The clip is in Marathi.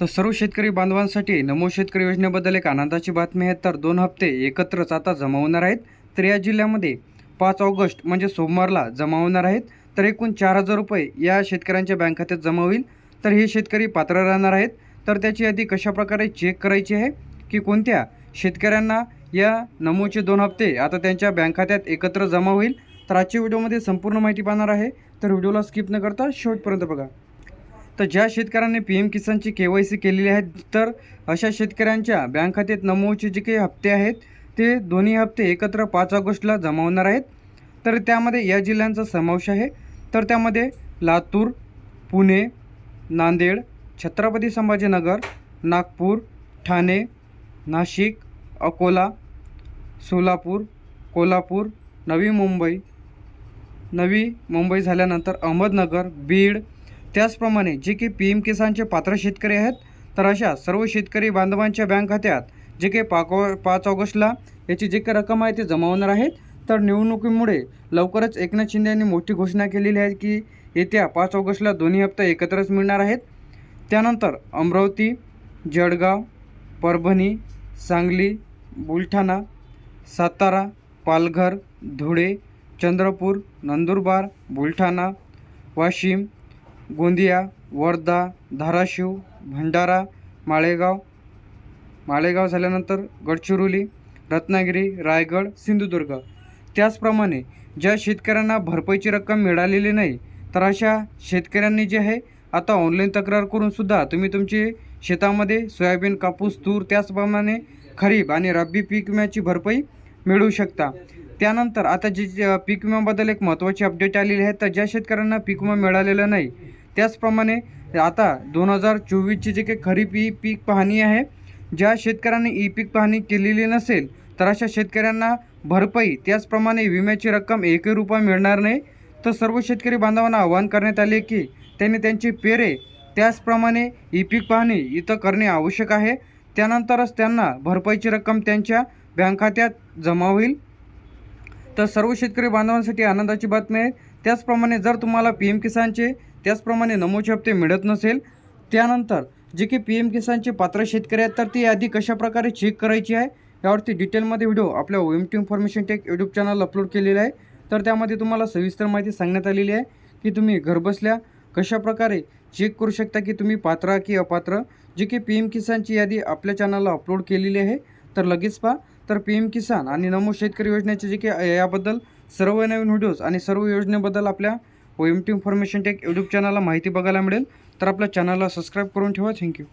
तर सर्व शेतकरी बांधवांसाठी नमो शेतकरी योजनेबद्दल एक आनंदाची बातमी आहे. तर दोन हप्ते एकत्रच आता जमा होणार आहेत. तर या जिल्ह्यामध्ये पाच ऑगस्ट म्हणजे सोमवारला जमा होणार आहेत. तर एकूण चार हजार रुपये या शेतकऱ्यांच्या बँक खात्यात जमा होईल. तर हे शेतकरी पात्र राहणार आहेत. तर त्याची यादी कशाप्रकारे चेक करायची आहे की कोणत्या शेतकऱ्यांना या नमोचे दोन हप्ते आता त्यांच्या बँक खात्यात एकत्र जमा होईल? तर आजच्या व्हिडिओमध्ये संपूर्ण माहिती पाहणार आहे. तर व्हिडिओला स्किप न करता शेवटपर्यंत बघा. तर ज्या शेतकऱ्यांनी पी एम किसानची के वाय सी केलेली आहे तर अशा शेतकऱ्यांच्या बँक खात्यात नमोचे जे काही हप्ते आहेत ते दोन्ही हप्ते एकत्र पाच ऑगस्टला जमा होणार आहेत. तर त्यामध्ये या जिल्ह्यांचा समावेश आहे. तर त्यामध्ये लातूर पुणे नांदेड छत्रपती संभाजीनगर नागपूर ठाणे नाशिक अकोला सोलापूर कोल्हापूर नवी मुंबई. नवी मुंबई झाल्यानंतर अहमदनगर बीड त्याचप्रमाणे जे की पी एम किसानचे पात्र शेतकरी आहेत तर अशा सर्व शेतकरी बांधवांच्या बँक खात्यात जे काही पाको पाच ऑगस्टला याची जे काही रक्कम आहे ते जमा होणार आहेत. तर निवडणुकीमुळे लवकरच एकनाथ शिंदे यांनी मोठी घोषणा केलेली आहे की येत्या पाच ऑगस्टला दोन्ही हप्ते एकत्रच मिळणार आहेत. त्यानंतर अमरावती जळगाव परभणी सांगली बुलढाणा सातारा पालघर धुळे चंद्रपूर नंदुरबार बुलढाणा वाशिम गोंदिया वर्धा धाराशिव भंडारा माळेगाव. माळेगाव झाल्यानंतर गडचिरोली रत्नागिरी रायगड सिंधुदुर्ग. त्याचप्रमाणे ज्या शेतकऱ्यांना भरपाईची रक्कम मिळालेली नाही तर अशा शेतकऱ्यांनी जे आहे आता ऑनलाईन तक्रार करूनसुद्धा तुम्ही तुमची शेतामध्ये सोयाबीन कापूस तूर त्याचप्रमाणे खरीप आणि रब्बी पीक विम्याची भरपाई मिळवू शकता. त्यानंतर आता जे जे पीक विम्याबद्दल एक महत्त्वाची अपडेट आलेली आहे तर ज्या शेतकऱ्यांना पीक विमा मिळालेला नाही त्याचप्रमाणे आता दोन हजार चोवीसची जे काही खरीप ई पीक पाहणी आहे ज्या शेतकऱ्यांनी ई पीक पाहणी केलेली नसेल तर अशा शेतकऱ्यांना भरपाई त्याचप्रमाणे विम्याची रक्कम एकही रुपया मिळणार नाही. तर सर्व शेतकरी बांधवांना आवाहन करण्यात आले की त्यांनी त्यांची पेरे त्याचप्रमाणे ई पीक पाहणी इथं करणे आवश्यक आहे. त्यानंतरच त्यांना भरपाईची रक्कम त्यांच्या बँक खात्यात जमा होईल. तर सर्व शेतकरी बांधवांसाठी आनंदाची बातमी आहे. त्याचप्रमाणे जर तुम्हाला पी एम किसानचे त्याचप्रमाणे नमोचे हप्ते मिळत नसेल त्यानंतर जे की पी एम किसानचे पात्र शेतकरी आहेत तर ती यादी कशाप्रकारे चेक करायची आहे यावरती डिटेलमध्ये व्हिडिओ आपल्या O M T information tech YouTube channel upload केलेला आहे. तर त्यामध्ये तुम्हाला सविस्तर माहिती सांगण्यात आलेली आहे की तुम्ही घरबसल्या कशाप्रकारे चेक करू शकता की तुम्ही पात्र की अपात्र. जे की पी एम किसानची यादी आपल्या चॅनलला अपलोड केलेली आहे. तर लगेच पहा. तर पी एम किसान आणि नमो शेतकरी योजनेचे जे की याबद्दल सर्व नवीन व्हिडिओज आणि सर्व योजनेबद्दल आपल्या O M T information tech YouTube चॅनलला माहिती बघायला मिळेल. तर आपल्या चॅनलला सबस्क्राईब करून ठेवा. थँक्यू.